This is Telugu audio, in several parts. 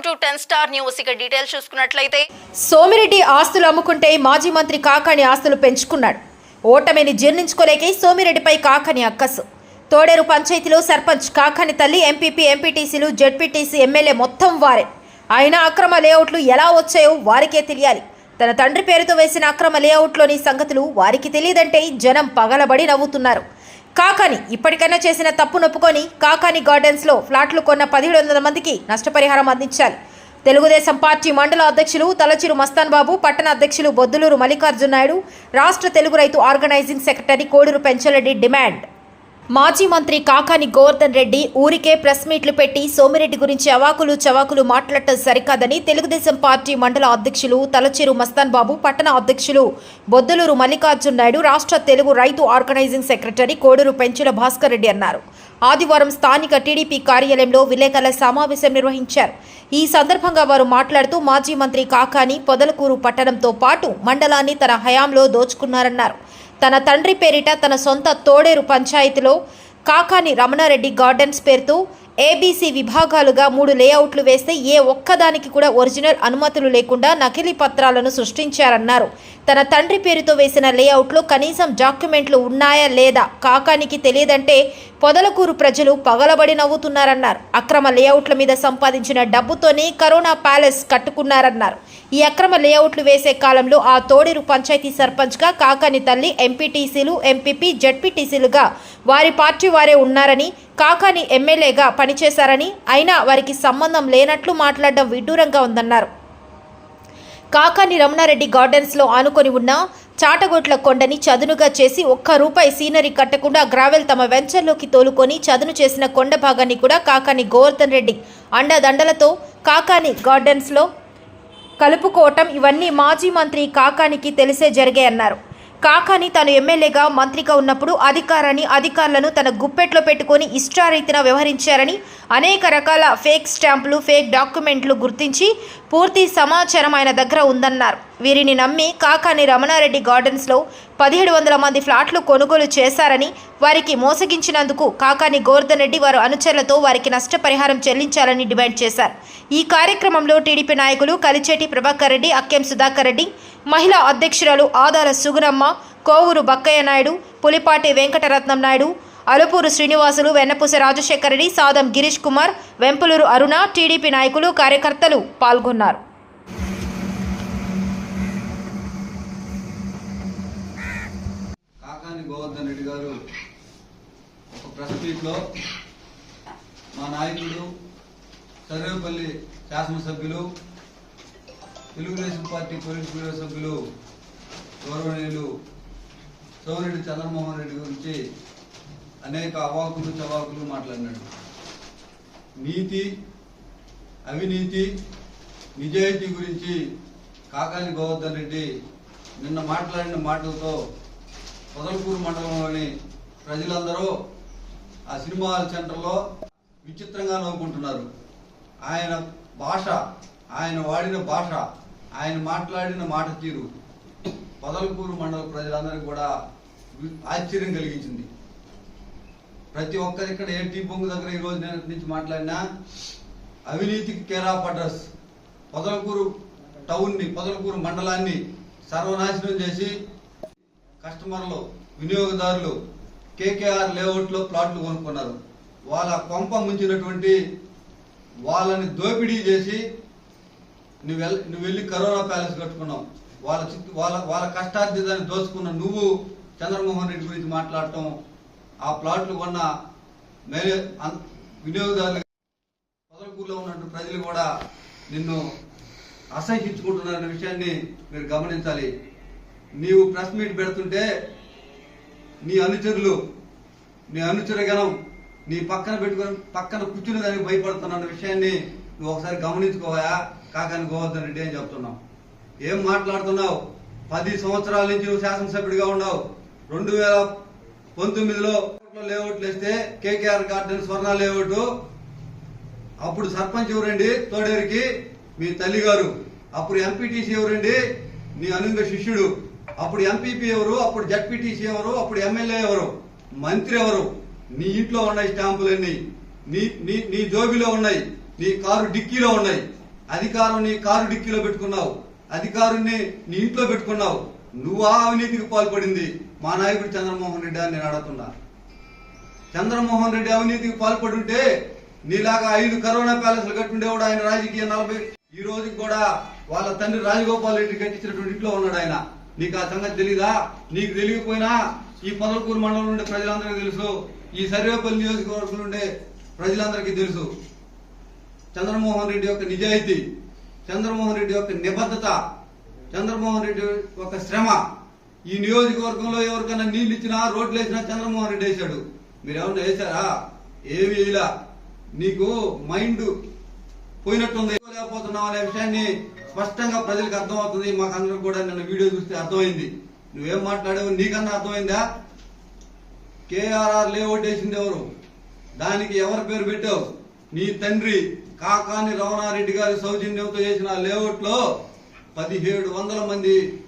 Welcome to ten star news. ఇక డీటెయిల్స్ చూసుకున్నట్లయితే సోమిరెడ్డి ఆస్తులు అమ్ముకుంటే మాజీ మంత్రి కాకాని ఆస్తులు పెంచుకున్నాడు. ఓటమిని జీర్ణించుకోలేకే సోమిరెడ్డిపై కాకాని అక్కసు. తోడేరు పంచాయతీలో సర్పంచ్ కాకాని తల్లి ఎంపీపీ ఎంపీటీసీలు జెడ్పీటీసీ ఎమ్మెల్యే మొత్తం వారే. ఆయన అక్రమ లేఅవుట్లు ఎలా వచ్చాయో వారికే తెలియాలి. తన తండ్రి పేరుతో వేసిన అక్రమ లేఅవుట్లోని సంగతులు వారికి తెలియదంటే జనం పగలబడి నవ్వుతున్నారు. కాకాని ఇప్పటికైనా చేసిన తప్పు నొప్పుకొని కాకాని గార్డెన్స్లో ఫ్లాట్లు కొన్న పదిహేడు వందల మందికి నష్టపరిహారం అందించాలి. తెలుగుదేశం పార్టీ మండల అధ్యక్షులు తలచిరు మస్తాన్ బాబు పట్టణ అధ్యక్షులు బొద్దులూరు మల్లికార్జున నాయుడు రాష్ట్ర తెలుగు రైతు organising secretary Koduru Penchalareddy demand. మాజీ మంత్రి కాకాని గోవర్ధన్ రెడ్డి ఊరికే ప్రెస్ మీట్లు పెట్టి సోమిరెడ్డి గురించి అవాకులు చవాకులు మాట్లాడటం సరికాదని తెలుగుదేశం పార్టీ మండల అధ్యక్షులు తలచేరు మస్తాన్ బాబు పట్టణ అధ్యక్షులు బొద్దులూరు మల్లికార్జున నాయుడు రాష్ట్ర తెలుగు రైతు ఆర్గనైజింగ్ సెక్రటరీ కోడూరు పెంచుల భాస్కర్ రెడ్డి అన్నారు. ఆదివారం స్థానిక టీడీపీ కార్యాలయంలో విలేకరుల సమావేశం నిర్వహించారు. ఈ సందర్భంగా వారు మాట్లాడుతూ మాజీ మంత్రి కాకాని పొదలకూరు పట్టణంతో పాటు మండలాన్ని తన హయాంలో దోచుకున్నారన్నారు. తన తండ్రి పేరిట తన సొంత తోడేరు పంచాయతీలో కాకాని రమణారెడ్డి గార్డెన్స్ పేరుతో ఏబీసీ విభాగాలుగా మూడు లేఅవుట్లు వేస్తే ఏ ఒక్కదానికి కూడా ఒరిజినల్ అనుమతులు లేకుండా నకిలీ పత్రాలను సృష్టించారన్నారు. తన తండ్రి పేరుతో వేసిన లేఅవుట్లో కనీసం డాక్యుమెంట్లు ఉన్నాయా లేదా కాకానికి తెలియదంటే పొదలకూరు ప్రజలు పగలబడి నవ్వుతున్నారన్నారు. అక్రమ లేఅవుట్ల మీద సంపాదించిన డబ్బుతోనే కరోనా ప్యాలెస్ కట్టుకున్నారన్నారు. ఈ అక్రమ లేఅవుట్లు వేసే కాలంలో ఆ తోడేరు పంచాయతీ సర్పంచ్గా కాకాని తల్లి ఎంపీటీసీలు ఎంపీపీ జడ్పీటీసీలుగా వారి పార్టీ వారే ఉన్నారని కాకాని ఎమ్మెల్యేగా పనిచేశారని అయినా వారికి సంబంధం లేనట్లు మాట్లాడడం విడ్డూరంగా ఉందన్నారు. కాకాని రమణారెడ్డి గార్డెన్స్లో ఆనుకొని ఉన్న చాటగొట్ల కొండని చదునుగా చేసి ఒక్క రూపాయి సీనరీ కట్టకుండా గ్రావెల్ తమ వెంచర్లోకి తోలుకొని చదును చేసిన కొండ భాగాన్ని కూడా కాకాని గోవర్ధన్ రెడ్డి అండదండలతో కాకాని గార్డెన్స్లో కలుపుకోవటం ఇవన్నీ మాజీ మంత్రి కాకానికి తెలిసే జరిగాయన్నారు. కాకాని తాను ఎమ్మెల్యేగా మంత్రిగా ఉన్నప్పుడు అధికారాన్ని అధికారులను తన గుప్పెట్లో పెట్టుకొని ఇష్టారీతిన వ్యవహరించారని అనేక రకాల ఫేక్ స్టాంపులు ఫేక్ డాక్యుమెంట్లు గుర్తించి పూర్తి సమాచారం ఆయన దగ్గర ఉందన్నారు. వీరిని నమ్మి కాకాని రమణారెడ్డి గార్డెన్స్లో పదిహేడు వందల మంది ఫ్లాట్లు కొనుగోలు చేశారని వారికి మోసగించినందుకు కాకాని గోవర్ధన్ రెడ్డి వారు అనుచరులతో వారికి నష్టపరిహారం చెల్లించాలని డిమాండ్ చేశారు. ఈ కార్యక్రమంలో టీడీపీ నాయకులు కలిచేటి ప్రభాకర్ రెడ్డి అక్కెం సుధాకర్ రెడ్డి మహిళా అధ్యక్షురాలు ఆదాల సుగుణమ్మ కోవూరు బక్కయ్య నాయుడు పులిపాటి వెంకటరత్నం నాయుడు అలుపూరు శ్రీనివాసులు వెన్నపూస రాజశేఖర రెడ్డి సాదం గిరీష్ కుమార్ వెంపులూరు అరుణ టీడీపీ నాయకులు కార్యకర్తలు పాల్గొన్నారు. హర్షవర్ధన్ రెడ్డి గారు ఒక ప్రెస్ మీట్లో మా నాయకుడు సర్వేపల్లి శాసనసభ్యులు తెలుగుదేశం పార్టీ పొలిట్ బ్యూరో సభ్యులు గౌరవనీయులు సోమిరెడ్డి చంద్రమోహన్ రెడ్డి గురించి అనేక అవాకులు చవాకులు మాట్లాడినాడు. నీతి అవినీతి నిజాయితీ గురించి కాకాని గోవర్ధన్ రెడ్డి నిన్న మాట్లాడిన మాటలతో పొదలకూరు మండలంలోని ప్రజలందరూ ఆ సినిమా హాల్ సెంటర్లో విచిత్రంగా నవ్వుకుంటున్నారు. ఆయన భాష ఆయన వాడిన భాష ఆయన మాట్లాడిన మాట తీరు పొదలకూరు మండల ప్రజలందరికీ కూడా ఆశ్చర్యం కలిగించింది. ప్రతి ఒక్కరి ఇక్కడ ఏ టీ బొంగు దగ్గర ఈ రోజు నేను నుంచి మాట్లాడినా అవినీతికి కేరా అడ్రస్ పొదలకూరు టౌన్ని పొదలకూరు మండలాన్ని సర్వనాశనం చేసి కస్టమర్లు వినియోగదారులు కేకేఆర్ లేఅవుట్లో ప్లాట్లు కొనుక్కున్నారు. వాళ్ళ కొంప ముంచినటువంటి వాళ్ళని దోపిడీ చేసి నువ్వు వెళ్ళి నువ్వు వెళ్ళి కరోనా ప్యాలెస్ కట్టుకున్నావు. వాళ్ళ చిత్తు వాళ్ళ వాళ్ళ కష్టార్జితాన్ని దోచుకున్న నువ్వు చంద్రమోహన్ రెడ్డి గురించి మాట్లాడటం ఆ ప్లాట్లు కొన్న మేలే వినియోగదారులు పొదలకూరులో ఉన్నటువంటి ప్రజలు కూడా నిన్ను అసహించుకుంటున్నారనే విషయాన్ని మీరు గమనించాలి. నీవు ప్రెస్ మీట్ పెడుతుంటే నీ అనుచరులు నీ అనుచరగణం నీ పక్కన పెట్టుకొని పక్కన కూర్చుని దానికి భయపడుతున్న విషయాన్ని నువ్వు ఒకసారి గమనించుకోవా కాకాని గోవర్ధన్ రెడ్డి అని చెప్తున్నావు. ఏం మాట్లాడుతున్నావు? పది సంవత్సరాల నుంచి నువ్వు శాసనసభ్యుడిగా ఉన్నావు. రెండు వేల పంతొమ్మిదిలో లేఅవుట్లు వేస్తే కేకేఆర్ గార్డెన్ స్వర్ణ లేఅవుట్. అప్పుడు సర్పంచ్ ఎవరండి? తోడేరికి మీ తల్లి గారు అప్పుడు ఎంపీటీసీ ఎవరండి? నీ అనుంగ శిష్యుడు. అప్పుడు ఎంపీపీ ఎవరు? అప్పుడు జడ్పీటీసీ ఎవరు? అప్పుడు ఎమ్మెల్యే ఎవరు? మంత్రి ఎవరు? నీ ఇంట్లో ఉన్నాయి స్టాంపులన్నీ. నీ నీ నీ జోబిలో ఉన్నాయి. నీ కారు డిక్కీలో ఉన్నాయి. అధికారం నీ కారు డిక్కీలో పెట్టుకున్నావు. అధికారుని నీ ఇంట్లో పెట్టుకున్నావు. నువ్వా అవినీతికి పాల్పడింది. మా నాయకుడు చంద్రమోహన్ రెడ్డి అని నేను అడుగుతున్నా. చంద్రమోహన్ రెడ్డి అవినీతికి పాల్పడుంటే నీలాగా ఐదు కరోనా ప్యాలెస్లు కట్టుండేవాడు ఆయన రాజకీయ నలభై ఈ రోజుకి కూడా వాళ్ళ తండ్రి రాజగోపాల్ రెడ్డి కట్టించినటువంటి ఇంట్లో ఉన్నాడు ఆయన. నీకు ఆ సంగతి తెలీదా? నీకు తెలియకపోయినా ఈ పొదలకూరు మండలం నుండి ప్రజలందరికీ తెలుసు. ఈ సర్వేపల్లి నియోజకవర్గం నుండి ప్రజలందరికీ తెలుసు. చంద్రమోహన్ రెడ్డి యొక్క నిజాయితీ చంద్రమోహన్ రెడ్డి యొక్క నిబద్ధత చంద్రమోహన్ రెడ్డి యొక్క శ్రమ. ఈ నియోజకవర్గంలో ఎవరికైనా నీళ్ళు ఇచ్చినా రోడ్లు వేసినా చంద్రమోహన్ రెడ్డి వేశాడు. మీరు వేశారా? ఏమి వేయలా. నీకు మైండ్ పోయినట్టుంది. లేకపోతున్నావు అనే విషయాన్ని స్పష్టంగా ప్రజలకు అర్థమవుతుంది. మాకు కూడా నిన్న వీడియో చూస్తే అర్థమైంది. నువ్వేం మాట్లాడావు నీకన్నా అర్థమైందా? కేఆర్ఆర్ లేఅవుట్ వేసింది ఎవరు? దానికి ఎవరి పేరు పెట్టావు? నీ తండ్రి కాకాని రమణారెడ్డి గారి సౌజన్యంతో చేసిన లేఅవుట్లో పదిహేడు వందల మంది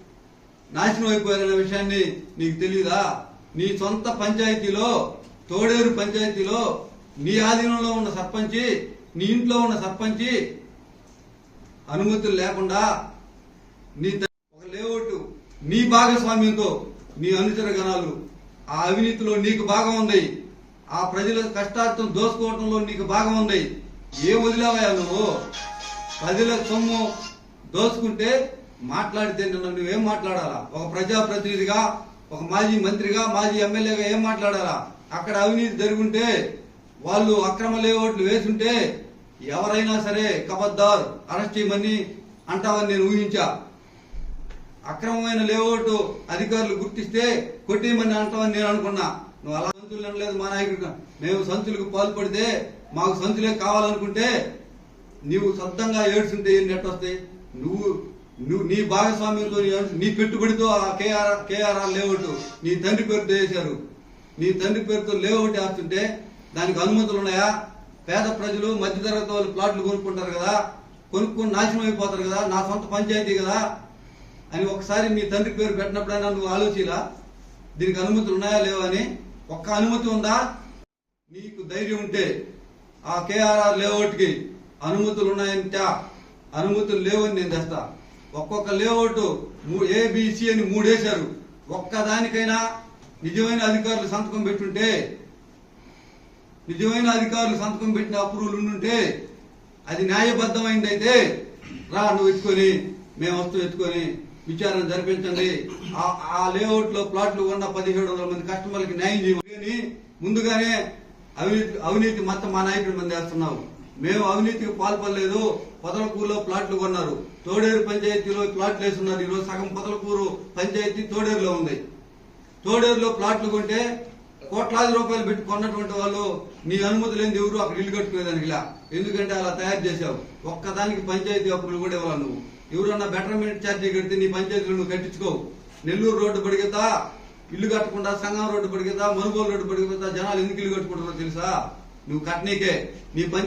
నాశనం అయిపోయారనే విషయాన్ని నీకు తెలియదా నీ సొంత పంచాయతీలో తోడేరు పంచాయతీలో నీ ఆధీనంలో ఉన్న సర్పంచి నీ ఇంట్లో ఉన్న సర్పంచి అనుమతులు లేకుండా నీ ఒక లేఅవుట్ నీ భాగస్వామ్యంతో నీ అనుచర గణాలు ఆ అవినీతిలో నీకు భాగం ఉంది. ఆ ప్రజల కష్టార్థం దోసుకోవటంలో నీకు భాగం ఉంది. ఏ వదిలేవయా నువ్వు? ప్రజల సొమ్ము దోసుకుంటే మాట్లాడితే నిన్న నువ్వేం మాట్లాడాలా? ఒక ప్రజాప్రతినిధిగా ఒక మాజీ మంత్రిగా మాజీ ఎమ్మెల్యేగా ఏం మాట్లాడాలా? అక్కడ అవినీతి జరుగుంటే వాళ్ళు అక్రమ లేఅవుట్లు వేసుంటే ఎవరైనా సరే కబద్దార్ అరెస్ట్ చేయమని అంటావని నేను ఊహించా. అక్రమమైన లేఅవుట్ అధికారులు గుర్తిస్తే కొట్టేయమని అంటామని నేను అనుకున్నా. నువ్వు అలా సంచులు అనలేదు మా నాయకుడు మేము సంచులకు పాల్పడితే మాకు సంచులే కావాలనుకుంటే నీవు సొంతంగా ఏడ్చుంటే ఏం నెట్ వస్తాయి? నువ్వు నువ్వు నీ భాగస్వామ్యంతో నీ నీ పెట్టుబడితో ఆ కేఆర్ కేఆర్ఆర్ లేఅవుట్ నీ తండ్రి పేరుతో వేశారు. నీ తండ్రి పేరుతో లేఅవుట్ వేస్తుంటే దానికి అనుమతులు ఉన్నాయా? పేద ప్రజలు మధ్యతరగతి వాళ్ళు ప్లాట్లు కొనుక్కుంటారు కదా కొనుక్కొని నాశనం అయిపోతారు కదా నా సొంత పంచాయతీ కదా అని ఒకసారి మీ తండ్రి పేరు పెట్టినప్పుడైనా నువ్వు ఆలోచిలా? దీనికి అనుమతులు ఉన్నాయా లేవా అని? ఒక్క అనుమతి ఉందా? నీకు ధైర్యం ఉంటే ఆ కేఆర్ఆర్ లేఅవుట్కి అనుమతులు ఉన్నాయంట. అనుమతులు లేవని నేను తెస్తా. ఒక్కొక్క లేఅవుట్ ఏబిసి అని మూడేశారు. ఒక్కదానికైనా నిజమైన అధికారులు సంతకం పెట్టుంటే నిజమైన అధికారులు సంతకం పెట్టిన అప్రూవల్ ఉండుంటే అది న్యాయబద్ధమైందైతే అయితే రా నువ్వు ఎత్తుకొని మేము వస్తూ ఎత్తుకొని విచారణ జరిపించండి. ఆ- ఆ లేఅవుట్లో ప్లాట్లు ఉన్న పదిహేడు వందల మంది కస్టమర్లకి న్యాయం చేయమని ముందుగానే అవినీతి అవినీతి మొత్తం మా నాయకుడి మంది వేస్తున్నావు. మేము అవినీతికి పాల్పడలేదు. పొదలకూరులో ప్లాట్లు కొన్నారు. తోడేరు పంచాయతీలో ప్లాట్లు వేస్తున్నారు. ఈరోజు సగం పొదలకూరు పంచాయతీ తోడేరులో ఉంది. తోడేరులో ప్లాట్లు కొంటే కోట్లాది రూపాయలు పెట్టి కొన్నటువంటి వాళ్ళు నీ అనుమతి లేని ఎవరు అక్కడ ఇల్లు కట్టుకునేదానికి ఇలా ఎందుకంటే అలా తయారు చేశావు. ఒక్కదానికి పంచాయతీ అప్పులు కూడా ఇవ్వాలి నువ్వు? ఎవరన్నా బెటర్మెంట్ ఛార్జీ కడితే నీ పంచాయతీలు నువ్వు కట్టించుకోవు. నెల్లూరు రోడ్డు పడిగితా ఇల్లు కట్టకుండా సంగం రోడ్డు పడిగితా మనుగోలు రోడ్డు పడిగితా జనాలు ఎందుకు ఇల్లు కట్టుకుంటారో తెలుసా? నువ్వు కట్టనీకే నీ పంచాయతీ